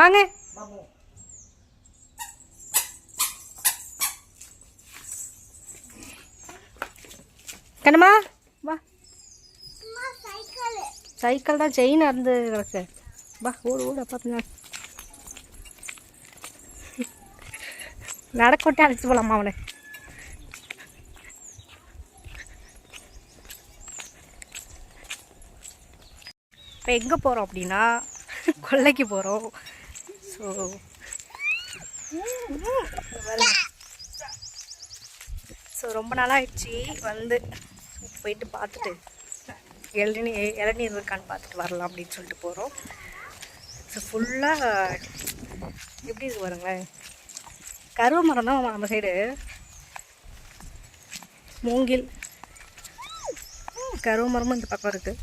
வாங்க. கண்ணம்மா வா. சைக்கிள் தான் செயின் அறுந்து கிடக்கு. வா ஓடு ஓடு அப்பா பின்னாடி. நடக்கொட்டே அழைச்சிட்டு போகலாமா அவனை. இப்போ எங்கே போகிறோம் அப்படின்னா கொல்லைக்கு போகிறோம் ஸோ ஸோ ரொம்ப நாளாக ஆயிடுச்சு வந்து போயிட்டு பார்த்துட்டு இளநீ இளநீர் இருக்கான்னு பார்த்துட்டு வரலாம் அப்படின்னு சொல்லிட்டு போகிறோம் ஸோ ஃபுல்லாக எப்படி இருக்கு பாருங்களேன். கருவ மரம் தான் நம்ம சைடு மூங்கில். கருவ மரமும் இந்த பக்கம் இருக்குது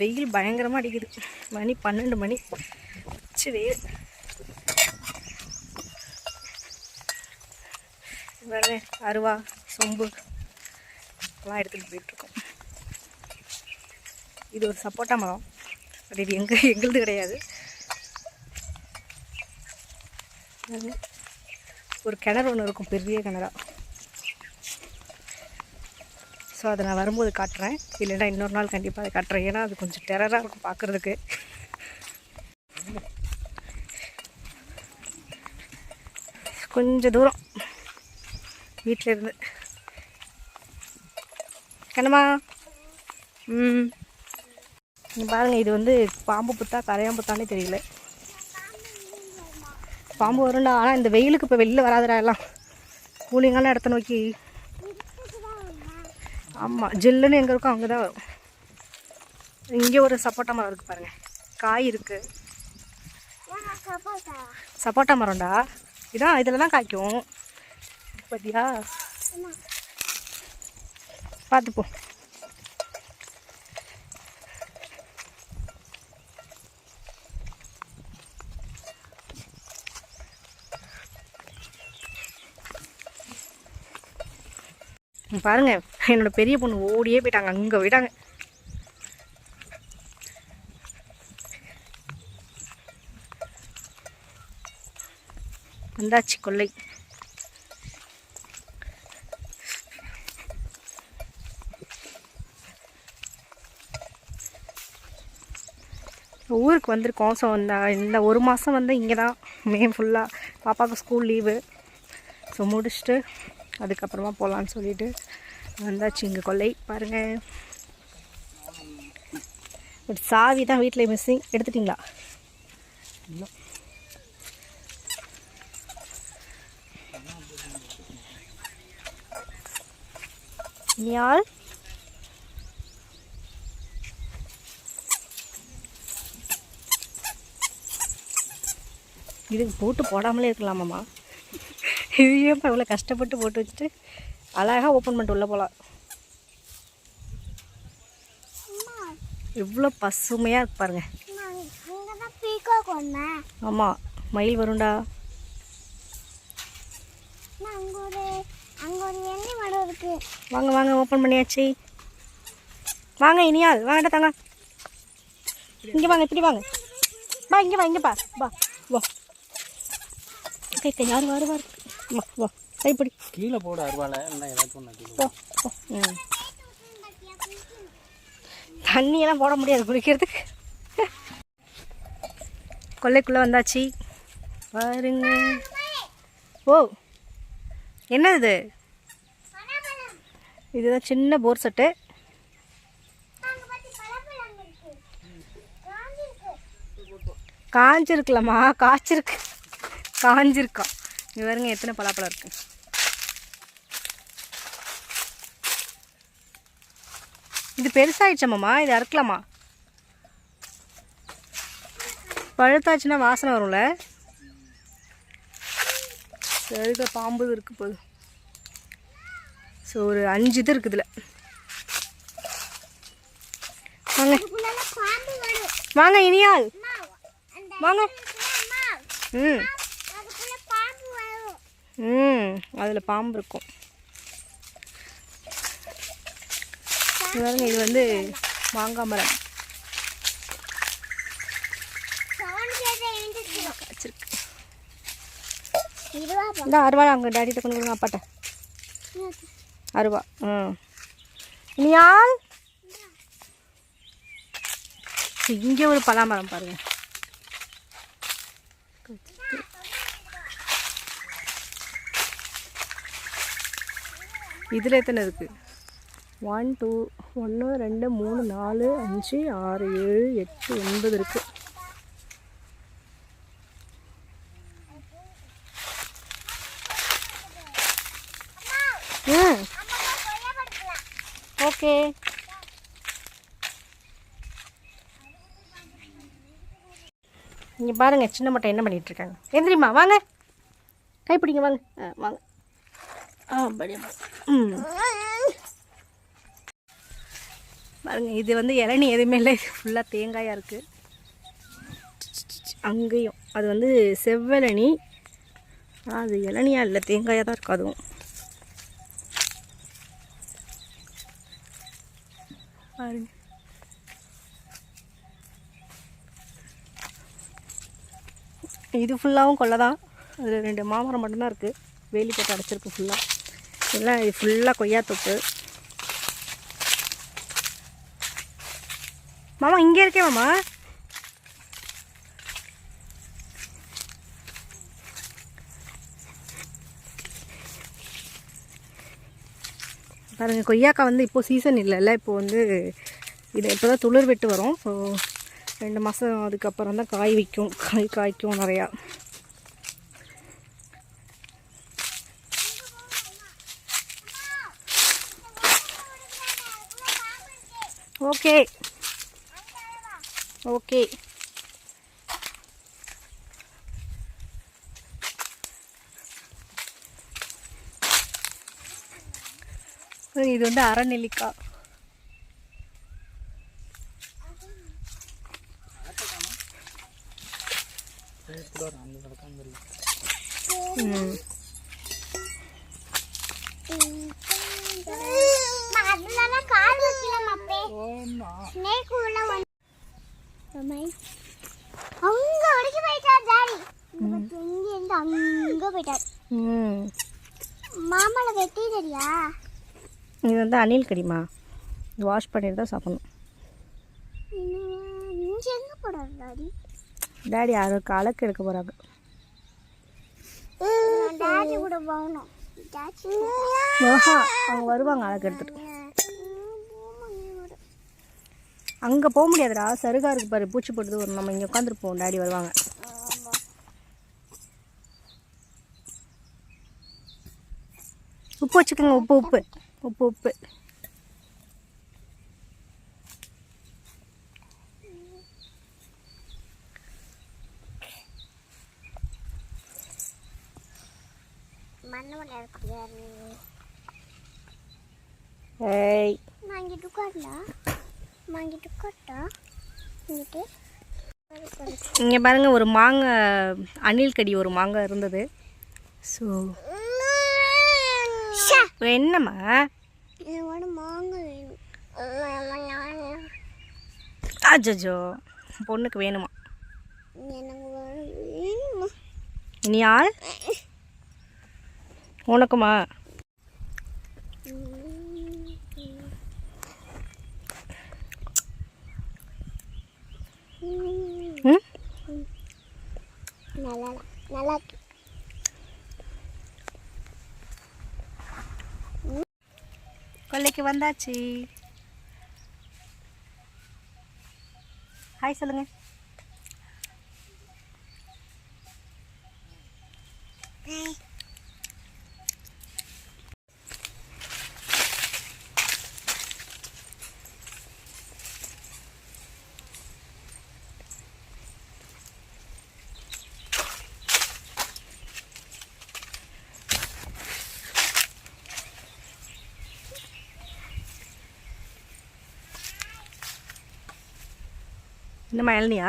வெயில் பயங்கரமாக அடிக்குது. மணி பன்னெண்டு மணி. வச்சு வெயில் வேறு அருவா சொம்பு எல்லாம் எடுத்துகிட்டு போயிட்டுருக்கோம் இது ஒரு சப்போட்டா மரம். அது இது எங்கள் எங்களுது கிடையாது. ஒரு கிணறு ஒன்று இருக்கும் பெரிய கிணறா. ஸோ அதை நான் வரும்போது காட்டுறேன். இல்லைன்னா இன்னொரு நாள் கண்டிப்பாக அதை காட்டுறேன். ஏன்னா அது கொஞ்சம் டெரராக இருக்கும் பார்க்குறதுக்கு. கொஞ்சம் தூரம். வீட்டில் இருந்து. கண்ணம்மா. ம். நீங்கள் பாருங்க இது வந்து பாம்பு புத்தா கரையான் புத்தானே தெரியல. பாம்பு வரும்டா. ஆனால் இந்த வெயிலுக்கு இப்போ வெளில வராதுடா எல்லாம். கூலிங்கான இடத்த நோக்கி. ஆமாம் ஜில்லுன்னு எங்கே இருக்கோ அங்கே தான் வரும். இங்கே ஒரு சப்போட்டா மரம் இருக்குது பாருங்கள் காய் இருக்குது சப்போட்டா மரம்டா. இதான் இதில் தான் காய்க்கும். பார்த்தியா பார்த்துப்போம் பாருங்க என்னோட பெரிய பொண்ணு ஓடியே போயிட்டாங்க அங்கே போயிட்டாங்க. வந்தாச்சு கொல்லை ஊருக்கு வந்திருக்கோம். ஸோ இந்த இந்த ஒரு மாதம் வந்து இங்கே தான் மே ஃபுல்லாக பாப்பாவுக்கு ஸ்கூல் லீவு ஸோ முடிச்சுட்டு அதுக்கப்புறமா போகலான்னு சொல்லிட்டு வந்தாச்சு இங்கே கொல்லை. பாருங்கள் பட் சாவி தான் வீட்டில் மிஸ்ஸிங் எடுத்துட்டிங்களா நியால் இதுக்கு போட்டு போடாமலே இருக்கலாமாம்மா இது ஏன்ப்பா இவ்வளோ கஷ்டப்பட்டு போட்டு வச்சுட்டு அழகாக ஓப்பன் பண்ணிட்டு உள்ளே போகலாம் எவ்வளோ பசுமையாக இருக்கு பாருங்க. ஆமாம் மயில் வரும்டா அங்க ஒரு அங்க ஒரு எண்ணெய் மரம் இருக்கு வாங்க வாங்க ஓப்பன் பண்ணியாச்சு. வாங்க இனியால் வாங்கடா தாங்க. இங்கே வாங்க இப்படி வாங்க. வா இங்கே வா இங்கே பா. வா வா. கை கை யார் வாரு வாரு வா வா. கைப்பிடி கீழே போட அருவாலை ஏதாச்சும் போ போ ம். தண்ணியெல்லாம் போட முடியாது குளிக்கிறதுக்கு. கொல்லைக்குள்ளே வந்தாச்சு. பாருங்க. ஓ என்ன இது? இதுதான் சின்ன போர் செட்டு. அங்க காஞ்சிருக்கலாமா? காய்ச்சிருக்கு. காஞ்சிருக்கா இங்க பாருங்க எத்தனை பலாப்பழம் இருக்கு. இது பெருசாயிடுச்சம்மாம்மா இது அறுக்கலாமா? பழுத்தாச்சுன்னா வாசனை வரும்ல. சரிக பாம்பு இருக்கு போதும் ஸோ ஒரு அஞ்சு இது இருக்குதுல. வாங்க. வாங்க இனியால் வாங்க. ம். ம் அதில் பாம்பு இருக்கும். இது பாருங்க இது வந்து மாங்காய் மரம். இந்த அருவா அங்கே டாடிட்ட கொண்டு கொடுங்க அப்பாட்ட. அருவா. ம். இனியால்? இங்கே ஒரு பலாமரம் பாருங்க. இதில் எத்தனை இருக்குது ஒன் டூ ஒன்று ரெண்டு மூணு நாலு அஞ்சு ஆறு ஏழு எட்டு ஒன்பது இருக்குது ம் ஓகே இங்கே சின்ன மட்டை என்ன பண்ணிகிட்ருக்காங்க எந்திரிம்மா வாங்க. கைப்பிடிங்க வாங்க. ஆ வாங்க. ஆ படியம்மா ம். பாருங்க இது வந்து இளநி எதுவுமே இல்லை. ஃபுல்லாக தேங்காயாக இருக்குது அங்கேயும். அது வந்து செவ்வழனி அது இளநியாக இல்லை தேங்காயாக தான் இருக்கும் அதுவும். பாருங்க. இது ஃபுல்லாகவும் கொல்லை தான் அதில் ரெண்டு மாமரம் மட்டும்தான் இருக்குது வேலி போட்டு அடைச்சிருக்கு ஃபுல்லாக எல்லாம் இது ஃபுல்லாக கொய்யா தொப்பு மாமா இங்கே இருக்கே மாமா. பாருங்கள் கொய்யாக்காய் வந்து இப்போது சீசன் இல்லைல்ல இப்போது வந்து இது இப்போ தான் துளிர் விட்டு வரும். ஸோ ரெண்டு மாதம் அதுக்கப்புறம் தான் காய் வைக்கும். காய் காய்க்கும் நிறையா. ஓகே. ஓகே. இது வந்து அரைநெல்லிக்காய். கூட ஒரு அந்த பக்கம் இல்லை ம் அதுலலாம் கால் வைக்கலாம் அப்பே ஸ்னேக் உள்ள வந்து அங்க வரைக்கும் போயிட்டார் டாடி இங்க இருந்து அங்க போயிட்டார் ம் மாமால வெட்டி தெரியா இது வந்து அணில் கடிமா. இது வாஷ் பண்ணிட்டு தான் சாப்பிடணும். இங்க எங்க போடாது டாடி? டேடி அதுக்கு அலக்கு எடுக்க போகிறாங்க டாடி கூட போகணும். அவங்க வருவாங்க அலக்கு எடுத்துட்டு. அங்கே போக முடியாதுடா. சருகா இருக்கு பாரு பூச்சி போட்டுது ஒரு நம்ம இங்கே உட்காந்துருப்போம் டேடி வருவாங்க. உப்பு வச்சுக்கோங்க உப்பு உப்பு. உப்பு உப்பு. மண்ணு மண்ணு இருக்கு ஏய். மாங்கிட்டு உட்காரல மாங்கிட்டு உட்காட்டா இங்கிட்டு. இங்கே பாருங்க ஒரு மாங்காய் அணில் கடி ஒரு மாங்காய் இருந்தது. ஸோ என்னம்மா? அஜஜோ பொண்ணுக்கு வேணுமா? இனி ஆள் உனக்குமா? நல்லா நல்லா கொல்லைக்கு வந்தாச்சு. ஹாய் சொல்லுங்க. என்னம்மா இளநியா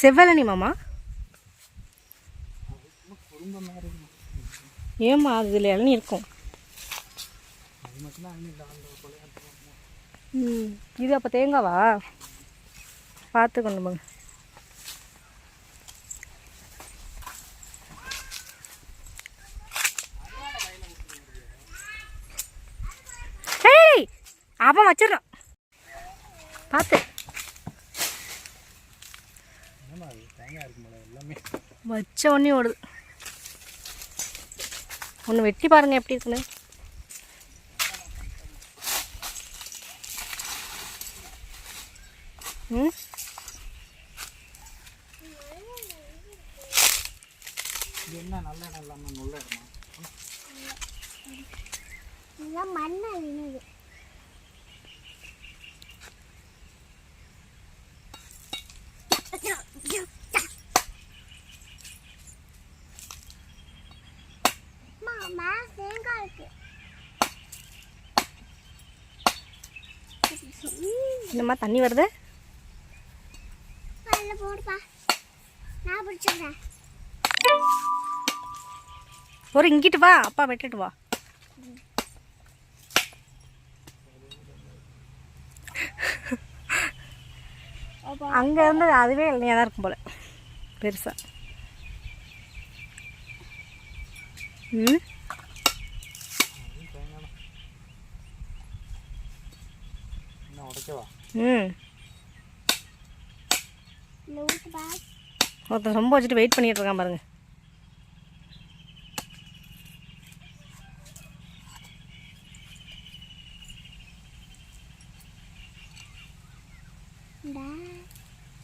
செவ்வளனி மாமா? ஏம்மா அதில் இளநீ இருக்கும்? இது அப்போ தேங்காவா? பார்த்து கொண்டு போங்க அவன் வச்சிடறான். பார்த்து வச்ச உடனே ஓடுது. ஒன்று வெட்டி பாருங்க எப்படி இருக்குன்னு ம் இது என்ன நல்ல இடம் இல்லாமல் நல்ல இடமா இதெல்லாம் மண்ணை விழுது மாமா தேங்காய் இருக்கு. என்னம்மா தண்ணி வருது? அதில் போடுப்பா. நான் பிடிச்சிடுறேன். ஒரு இங்கிட்டு வா அப்பா வெட்டிட்டு வா. அங்கே இருந்து அதுவே இல்லையா தான் இருக்கும் போல. பெருசா. ம் தேங்காய் தான் என்ன உடைக்கவா ம் இல்லை ஊற்றுப்பா ஒருத்தன் ரொம்ப வச்சுட்டு வெயிட் பண்ணிட்டு இருக்கான் பாருங்க.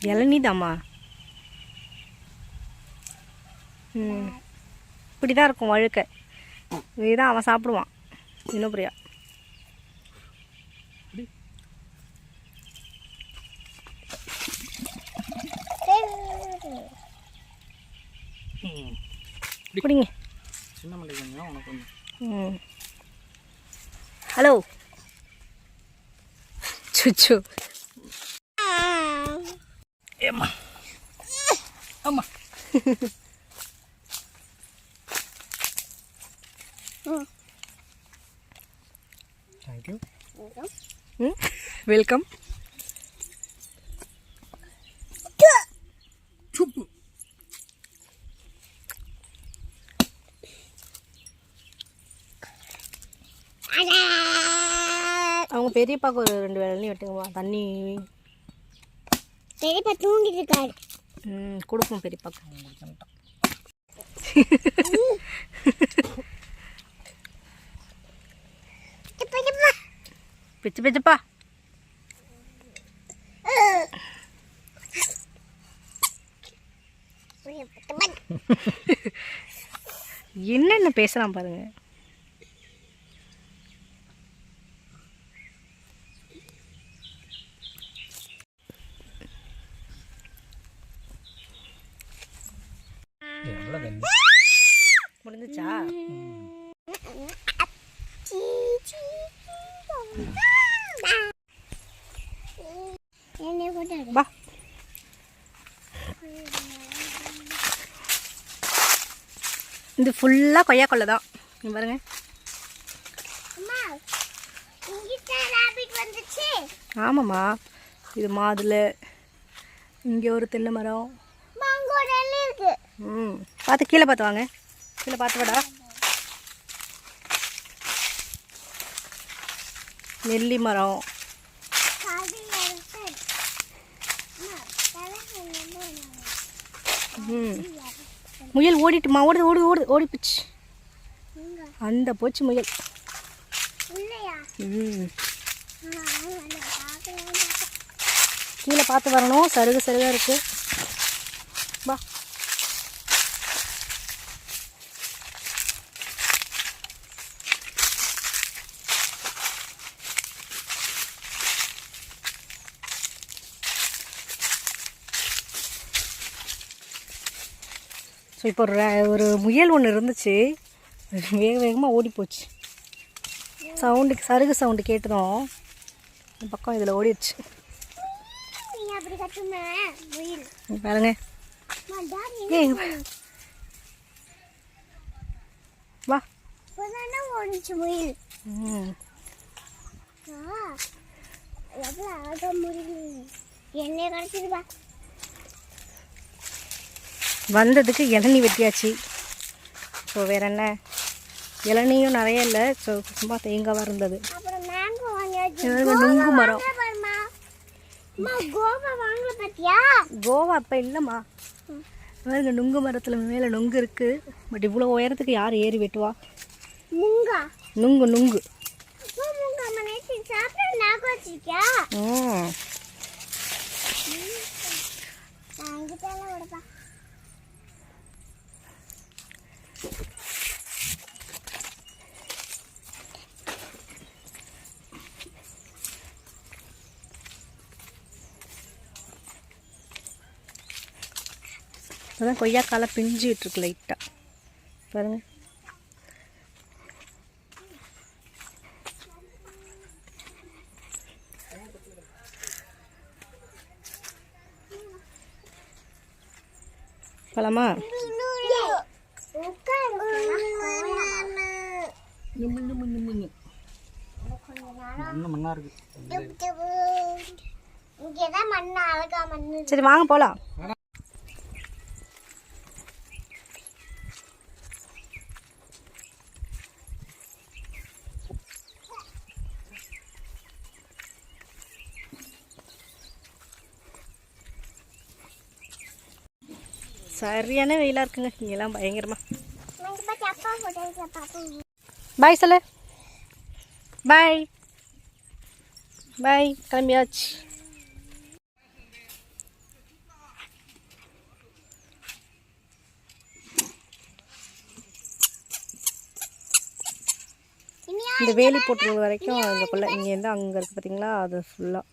இளநீதாம்மா ம். இப்படி தான் இருக்கும் வழுக்க. இதுதான் அவன் சாப்பிடுவான். இன்னும் பிரியா ம் பிடிங்க சின்ன மல்லி கொஞ்சம் உனக்கு கொஞ்சம் ம் ஹலோ சுச்சு ஏம்மா ஆமாம் தேங்க்யூ ம் வெல்கம் சுப்பு அவங்க பெரியப்பாக்கு ஒரு ரெண்டு வேலையும் வெட்டுங்கம்மா தண்ணி. பெரியப்பா தூங்கிட்டு இருக்காரு ம் கொடுப்போம் பெரியப்பாக்கு பிச்சு பிச்சுப்பா. என்னென்ன பேசுகிறான் பாருங்க எவ்வளோ தண்ணி முடிஞ்சுச்சா சீ, சீ, என்னை போட்டாரு வா இது ஃபுல்லாக கொய்யா கொள்ளை தான் பாருங்க. ஆமாம்மா. இது மாதுளை இங்கே ஒரு தென்னை மரம். ம். பார்த்து கீழே பார்த்து வாங்க. கீழே பார்த்து வாடா. நெல்லி மரம். ம். முயல் ஓடிட்டுமா ஓடுது ஓடு ஓடுது ஓடி போச்சு. அந்த போச்சு முயல். கீழே பார்த்து வரணும். சருகு சருகாக இருக்கு. வா. ஸோ இப்போ ஒரு ஒரு முயல் ஒன்று இருந்துச்சு. வேக வேகமாக ஓடி போச்சு. சவுண்டுக்கு சருகு சவுண்டு கேட்டதும் இந்த பக்கம் இதில் ஓடிடுச்சு. பாருங்க. ஏய் என்ன வா இப்போதானே ஓடிச்சு முயல் ம் ஆ, எவ்வளோ அழகா முயல் என்னைய கிடச்சிருப்பா வந்ததுக்கு இளநீ வெட்டியாச்சு. ஸோ வேற என்ன? இளநியும் நிறைய இல்லை. ஸோ சும்மா தேங்காவாக இருந்தது. நுங்கு மரம். கோவா அப்போ இல்லைம்மா. பாருங்க நுங்கு மரத்தில் மேலே நுங்கு இருக்குது பட் இவ்வளோ உயரத்துக்கு யார் ஏறி வெட்டுவா? நுங்கு. நுங்கு வச்சிருக்கியா? ம். அதான் கொய்யாக்கால பிஞ்சுக்கிட்டு இருக்கு. லைட்டாக பாருங்க பழமா சரி வாங்க போகலாம் சரியான வெயிலாக இருக்குங்க. இங்கெல்லாம் பயங்கரமா. நான் பார்த்து அப்பா போட்டோ பார்ப்போம் பாய் சொல்லு. பாய் பாய் கிளம்பியாச்சு. இந்த வேலி போட்டுருக்க வரைக்கும் இங்கக்குள்ள இங்கேருந்து அங்கே இருக்குது பார்த்தீங்களா அது ஃபுல்லாக